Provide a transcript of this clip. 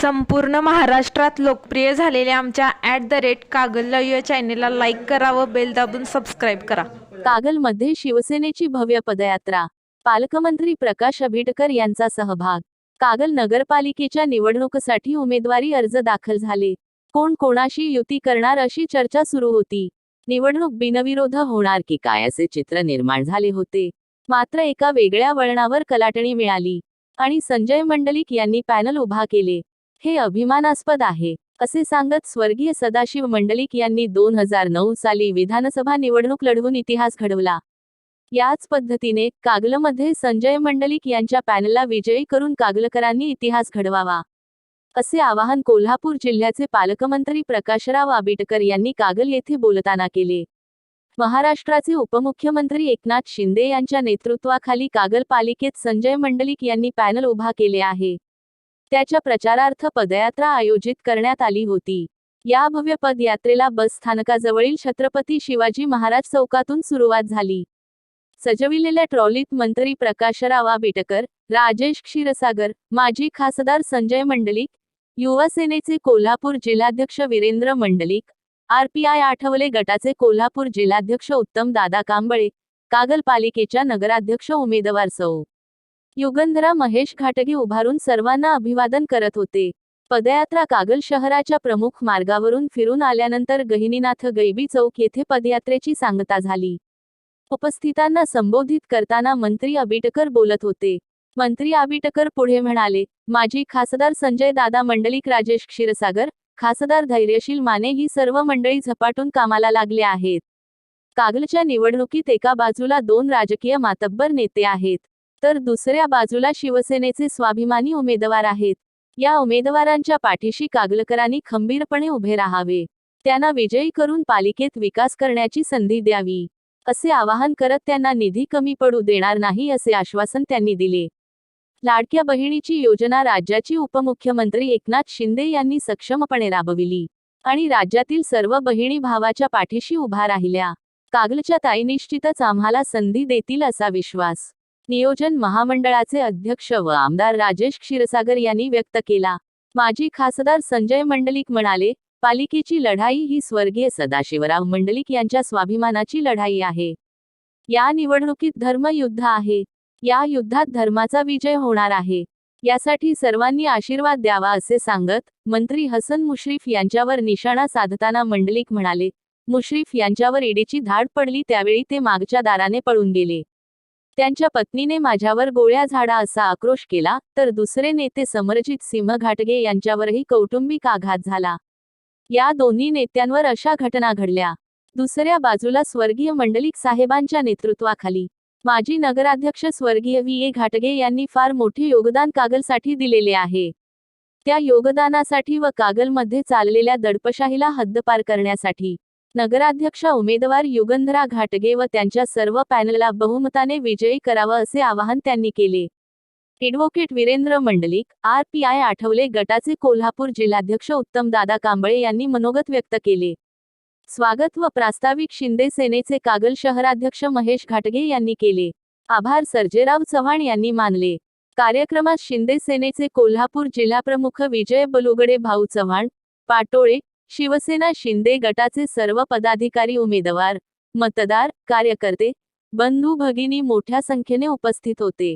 संपूर्ण महाराष्ट्रात लोकप्रिय झालेल्या आमच्या ॲट द रेट कागल या चॅनेलला लाईक करा व बेल दाबून सबस्क्राईब करा. कागलमध्ये शिवसेनेची भव्य पदयात्रा. पालकमंत्री प्रकाश आंबेडकर यांचा सहभाग. कागल नगरपालिकेच्या निवडणुकीसाठी उमेदवारी अर्ज दाखल झाले. कोण कोणाशी युती करणार अशी चर्चा सुरू होती. निवडणूक बिनविरोध होणार की काय असे चित्र निर्माण झाले होते. मात्र एका वेगळ्या वळणावर कलाटणी मिळाली. आणि संजय मंडलिक यांनी पॅनल उभा केले. हे अभिमानास्पद आहे असे सांगत स्वर्गीय सदाशिव मंडलिक यांनी दोन हजार नऊ साली विधानसभा निवडणूक लढवून इतिहास घडवला. याच पद्धतीने कागलमध्ये संजय मंडलिक यांच्या पॅनलला विजयी करून कागलकरांनी इतिहास घडवावा. असे आवाहन कोल्हापूर जिल्ह्याचे पालकमंत्री प्रकाशराव आबिटकर यांनी कागल येथे बोलताना केले. महाराष्ट्राचे उपमुख्यमंत्री एकनाथ शिंदे यांच्या नेतृत्वाखाली कागल पालिकेत संजय मंडलिक यांनी पॅनल उभा केले आहे. त्याच्या प्रचारार्थ पदयात्रा आयोजित करण्यात आली होती. या भव्य पदयात्रेला बस स्थानकाजवळील छत्रपती शिवाजी महाराज चौकातून सुरुवात झाली. सजविलेल्या ट्रॉलीत मंत्री प्रकाशराव आंबेडकर राजेश क्षीरसागर माजी खासदार संजय मंडलिक युवा सेनेचे कोल्हापूर जिल्हाध्यक्ष वीरेंद्र मंडलिक आरपीआय आठवले गटाचे कोल्हापूर जिल्हाध्यक्ष उत्तम दादा कांबळे कागल पालिकेच्या नगराध्यक्ष उमेदवार सौ. युगंधरा महेश घाटगे उभारून सर्वांना अभिवादन करत होते. पदयात्रा कागल शहराच्या प्रमुख मार्गावरून फिरून आल्यानंतर गहिनीनाथ गैबी चौक येथे पदयात्रेची सांगता झाली. उपस्थितांना संबोधित करताना मंत्री आबिटकर बोलत होते. मंत्री आबिटकर पुढे म्हणाले माजी खासदार संजय दादा मंडलिक राजेश क्षीरसागर खासदार धैर्यशील माने ही सर्व मंडळी झपाटून कामाला लागले आहेत. कागलच्या निवडणुकीत एका बाजूला दोन राजकीय मातब्बर नेते आहेत. तर दुसऱ्या बाजूला शिवसेनेचे स्वाभिमानी उमेदवार आहेत. या उमेदवारांच्या पाठीशी कागलकरांनी खंबीरपणे उभे राहावे. त्यांना विजयी करून पालिकेत विकास करण्याची संधी द्यावी. असे आवाहन करत त्यांना निधी कमी पडू देणार नाही असे आश्वासन त्यांनी दिले. लाडक्या बहिणीची योजना राज्याची उपमुख्यमंत्री एकनाथ शिंदे यांनी सक्षमपणे राबविली आणि राज्यातील सर्व बहिणी भावाच्या पाठीशी उभा राहिल्या. कागलच्या ताई निश्चितच आम्हाला संधी देतील असा विश्वास नियोजन महामंडळाचे अध्यक्ष व आमदार राजेश क्षीरसागर यांनी व्यक्त केला. माजी खासदार संजय मंडलिक म्हणाले पालिकेची लढाई ही स्वर्गीय सदाशिवराव मंडलिक यांच्या स्वाभिमानाची लढाई आहे. या निवडणुकीत धर्मयुद्ध आहे. या युद्धात धर्माचा विजय होणार आहे. यासाठी सर्वांनी आशीर्वाद द्यावा असे सांगत मंत्री हसन मुश्रीफ यांच्यावर निशाणा साधताना मंडलिक म्हणाले मुश्रीफ यांच्यावर ईडीची धाड पडली त्यावेळी ते मागच्या दाराने पळून गेले. त्यांच्या पत्नीने माझ्यावर गोळ्या झाडा असा आक्रोश केला तर दुसरे नेते समरजित सिंह घाटगे यांच्यावरही कौटुंबिक आघात झाला. या दोन्ही नेत्यांवर अशा घटना घडल्या. दुसऱ्या बाजूला स्वर्गीय मंडलिक साहेबांच्या नेतृत्वाखाली. माजी नगराध्यक्ष स्वर्गीय व्ही. ए. घाटगे यांनी फार मोठे योगदान कागलसाठी दिलेले आहे. त्या योगदानासाठी व कागलमध्ये चाललेल्या दडपशाहीला हद्दपार करण्यासाठी. नगराध्यक्षा उमेदवार युगंधरा घाटगे व त्यांच्या सर्व पॅनलला बहुमताने विजयी करावं असे आवाहन त्यांनी केले. Advocate Virendra Mandlik R P I Athawale गटाचे कोल्हापूर जिल्हाध्यक्ष उत्तम दादा कांबळे यांनी मनोगत व्यक्त केले. स्वागत व प्रास्ताविक शिंदे सेनेचे कागल शहराध्यक्ष महेश घाटगे यांनी केले. आभार सर्जेराव चव्हाण यांनी मानले. कार्यक्रमात शिंदे सेनेचे कोल्हापूर जिल्हाप्रमुख विजय बलुगडे भाऊ चव्हाण पाटोळे शिवसेना शिंदे गटाचे सर्व पदाधिकारी उमेदवार मतदार कार्यकर्ते बंधू भगिनी मोठ्या संख्येने उपस्थित होते.